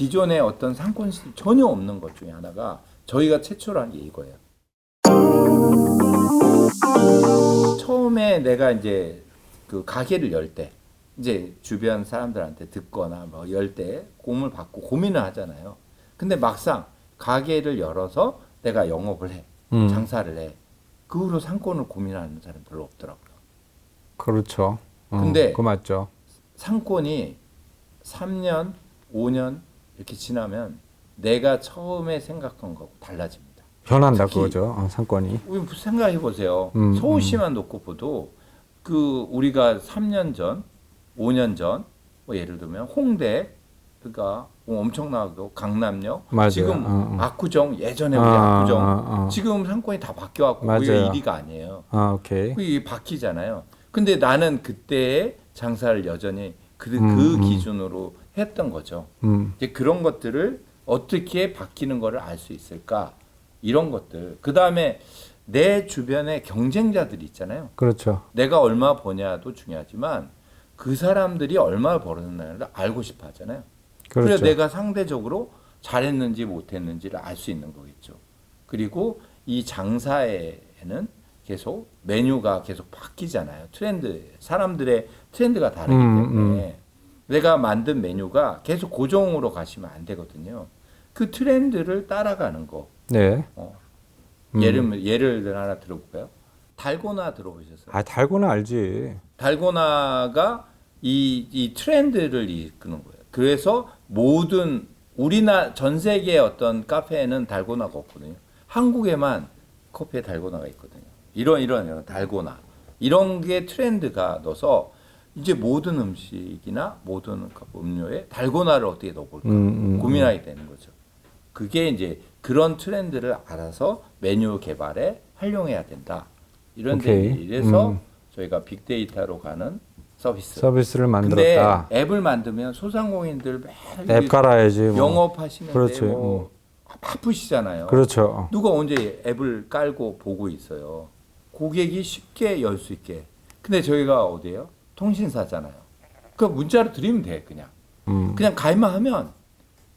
기존에 어떤 상권 시스템 전혀 없는 것 중에 하나가 저희가 최초로 한 게 이거예요. 처음에 내가 이제 그 가게를 열 때 이제 주변 사람들한테 듣거나 뭐 열때 공을 받고 고민을 하잖아요. 근데 막상 가게를 열어서 내가 영업을 해. 음. 장사를 해. 그 후로 상권을 고민하는 사람 별로 없더라고요. 그렇죠. 어, 근데- 그 맞죠. 상권이 3년, 5년 이렇게 지나면 내가 처음에 생각한 거하고 달라집니다. 변한다 그거죠. 어, 상권이. 생각해 보세요. 음, 서울시만 놓고 봐도 그 우리가 3년 전, 5년 전, 뭐 예를 들면 홍대, 그러니까 뭐 엄청나고 강남역, 맞아요. 지금 어, 어. 압구정 예전에 우리 아, 압구정 아, 아. 지금 상권이 다 바뀌어갖고 맞아요. 1위가 아니에요. 아 오케이. 그게 바뀌잖아요. 근데 나는 그때의 장사를 여전히 그, 그 음, 음. 기준으로 했던 거죠. 음. 이제 그런 것들을 어떻게 바뀌는 거를 알 수 있을까? 이런 것들. 그 다음에 내 주변에 경쟁자들이 있잖아요. 그렇죠. 내가 얼마 버냐도 중요하지만 그 사람들이 얼마 벌었나를 알고 싶어 하잖아요. 그래서 그렇죠. 내가 상대적으로 잘했는지 못했는지를 알 수 있는 거겠죠. 그리고 이 장사에는 계속 메뉴가 계속 바뀌잖아요. 트렌드, 사람들의 트렌드가 다르기 음, 때문에 내가 만든 메뉴가 계속 고정으로 가시면 안 되거든요. 그 트렌드를 따라가는 거. 네. 어. 음. 예를 예를 들어 하나 들어볼까요? 달고나 들어보셨어요? 아 달고나 알지. 달고나가 이, 이 트렌드를 이끄는 거예요. 그래서 모든 우리나 전 세계의 어떤 카페에는 달고나가 없거든요. 한국에만 커피에 달고나가 있거든요. 이런 이런 이런 달고나 이런 게 트렌드가 넣어서 이제 모든 음식이나 모든 음료에 달고나를 어떻게 넣어볼까 음, 음, 고민하게 되는 거죠. 그게 이제 그런 트렌드를 알아서 메뉴 개발에 활용해야 된다. 이런 데 오케이. 이래서 음. 저희가 빅데이터로 가는 서비스. 서비스를 근데 만들었다. 앱을 만들면 소상공인들 앱 깔아야지. 뭐. 영업하시는데 그렇지, 뭐 바쁘시잖아요. 그렇죠. 누가 언제 앱을 깔고 보고 있어요. 고객이 쉽게 열 수 있게. 근데 저희가 어디예요? 통신사잖아요. 그 문자로 드리면 돼 그냥. 음. 그냥 가입만 하면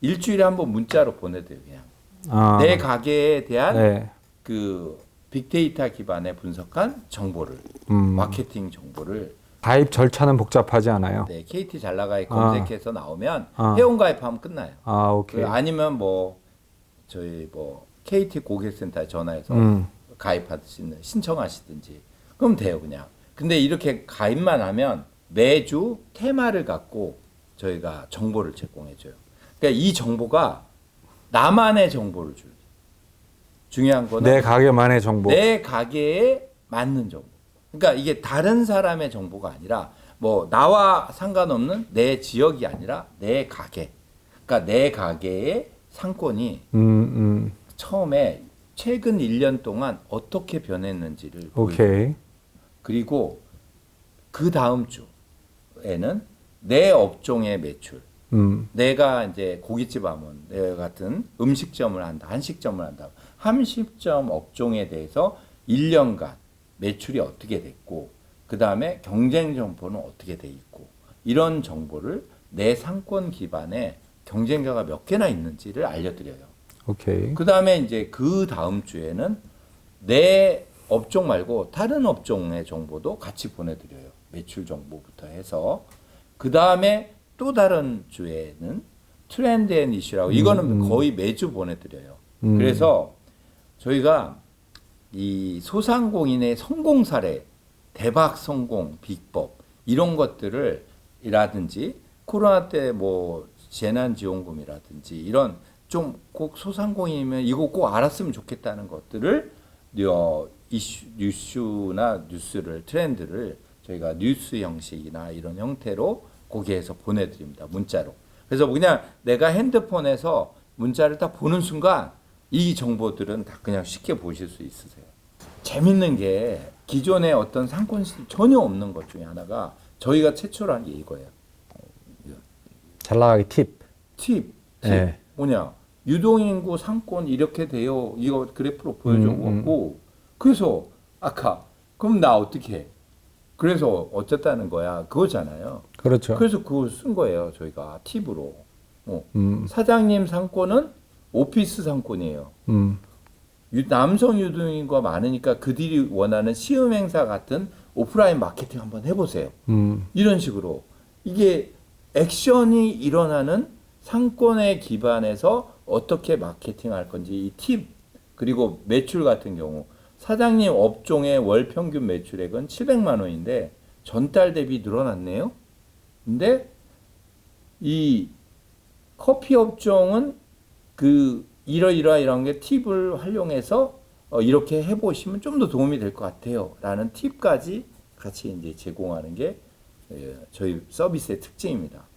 일주일에 한 번 문자로 보내드려요 그냥. 아, 내 가게에 대한 네. 그 빅데이터 기반의 분석한 정보를 음. 마케팅 정보를 가입 절차는 복잡하지 않아요. 네, KT 잘 나가에 아. 검색해서 나오면 아. 회원 가입하면 끝나요. 아 오케이. 그 아니면 뭐 저희 뭐 KT 고객센터에 전화해서 음. 가입하시는 신청하시든지 그럼 돼요 그냥. 근데 이렇게 가입만 하면 매주 테마를 갖고 저희가 정보를 제공해 줘요. 그러니까 이 정보가 나만의 정보를 줘요. 중요한 거는 내 가게만의 정보. 내 가게에 맞는 정보. 그러니까 이게 다른 사람의 정보가 아니라 뭐 나와 상관없는 내 지역이 아니라 내 가게. 그러니까 내 가게의 상권이 음, 음. 처음에 최근 1년 동안 어떻게 변했는지를 보여줘요. 그리고 그 다음 주에는 내 업종의 매출. 음. 내가 이제 고깃집 하면 내 같은 음식점을 한다, 한식점을 한다. 한식점 업종에 대해서 1년간 매출이 어떻게 됐고, 그 다음에 경쟁 정보는 어떻게 돼 있고, 이런 정보를 내 상권 기반에 경쟁자가 몇 개나 있는지를 알려드려요. 오케이. 그 다음에 이제 그 다음 주에는 내 업종 말고 다른 업종의 정보도 같이 보내드려요. 매출 정보부터 해서. 그 다음에 또 다른 주에는 트렌드 앤 이슈라고 이거는 음, 음. 거의 매주 보내드려요. 음. 그래서 저희가 이 소상공인의 성공 사례, 대박 성공 비법 이런 것들을 이라든지 코로나 때 뭐 재난지원금이라든지 이런 좀 꼭 소상공인이면 이거 꼭 알았으면 좋겠다는 것들을 어, 이슈, 뉴스나 뉴스를 트렌드를 저희가 뉴스 형식이나 이런 형태로 거기에서 보내드립니다 문자로. 그래서 그냥 내가 핸드폰에서 문자를 딱 보는 순간 이 정보들은 다 그냥 쉽게 보실 수 있으세요. 재밌는 게 기존에 어떤 상권 전혀 없는 것 중에 하나가 저희가 최초로 한 게 이거예요. 잘 나가기 팁. 팁, 팁 네. 뭐냐 유동인구 상권 이렇게 돼요 이거 그래프로 보여준 음, 음. 거고 그래서 아까 그럼 나 어떻게 해 그래서 어쨌다는 거야 그거잖아요 그렇죠. 그래서 그걸 쓴 거예요 저희가 팁으로 어. 음, 사장님 상권은 오피스 상권이에요. 음, 유- 남성 유도인과 많으니까 그들이 원하는 시음 행사 같은 오프라인 마케팅 한번 해보세요. 음, 이런 식으로 이게 액션이 일어나는 상권에 기반해서 어떻게 마케팅할 건지 이 팁 그리고 매출 같은 경우 사장님 업종의 월 평균 매출액은 700만 원인데 전달 대비 늘어났네요. 근데 이 커피 업종은 그 이러이러 이런 게 팁을 활용해서 어, 이렇게 해보시면 좀 더 도움이 될 것 같아요.라는 팁까지 같이 이제 제공하는 게 예, 저희 서비스의 특징입니다.